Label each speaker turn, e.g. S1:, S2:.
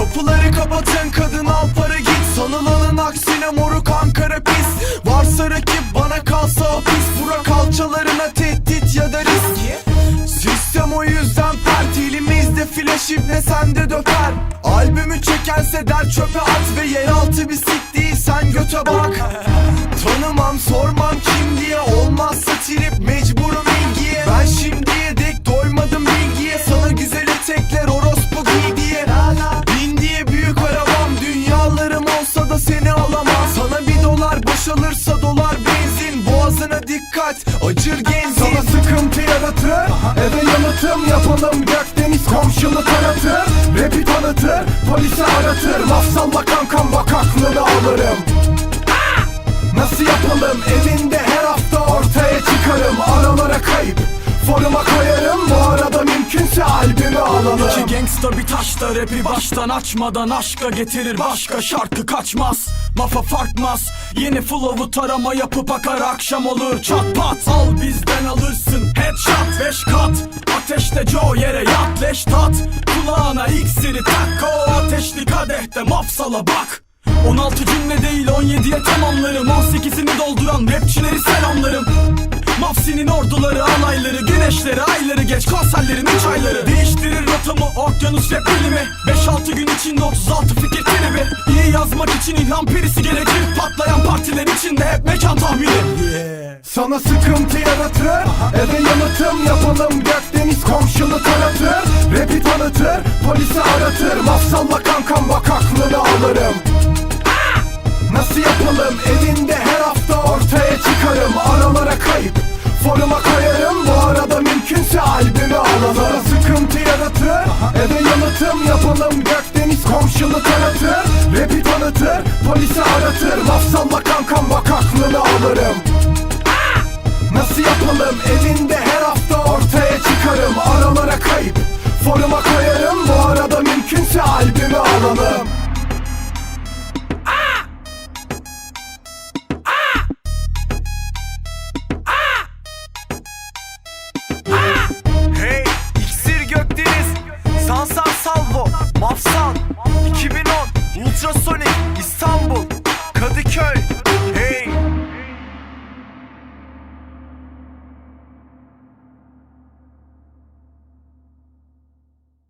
S1: Kapıları kapatın kadın al para git. Sanılanın aksine moruk Ankara pis. Varsa rakip bana kalsa hapis. Bura kalçalarına tehdit ya da risk. Sistem o yüzden pert. Elimizde flash ibne sende döper. Albümü çekense der çöpe at Ve yeraltı bir sik değil. Sen göte bak dikkat. Acır genzin
S2: Sana sıkıntı yaratır. Eve yalıtım yapalım. Gökdeniz komşunu tanıtır Rapi tanıtır. Polisi aratır. Laf salla kankam bak aklını alırım. Nasıl yapalım? Evinde her hafta ortaya çıkarım. Aralara kayıp Foruma koyarım mümkünse albümü alalım.
S3: İki gangsta bir taşta rapi baştan açmadan aşka getirir. Başka şarkı kaçmaz Mafa farkmaz Yeni flow'u tarama yapıp akar akşam olur. Çat pat Al bizden alırsın. Headshot beş kat. Ateşte Joe yere yat leş tat. Kulağına iksiri tak o ateşli kadehte mafsala bak. 16 cümle değil 17'ye tamamlarım. 18'ini dolduran rapçileri selamlarım güneşleri, ayları geç konserlerin üç ayları. Değiştirir rotamı, okyanus rap bilimi 5-6 gün içinde 36 fikir tribi. İyi yazmak için ilham perisi gerekir. Patlayan partiler içinde hep mekan tahmini.
S2: Sana sıkıntı yaratır. Eve yalıtım yapalım. Gökdeniz komşunu tanıtır. Rapi tanıtır. Polisi aratır. Laf salla kankam bak aklını alırım. Nasıl yapalım? Evinde her hafta ortaya çıkarım. Aralara kayıp Foruma koyarım Bu arada Polisi aratır Laf salla kankam bak aklını alırım. Nasıl yapalım evinde İstanbul, Kadıköy.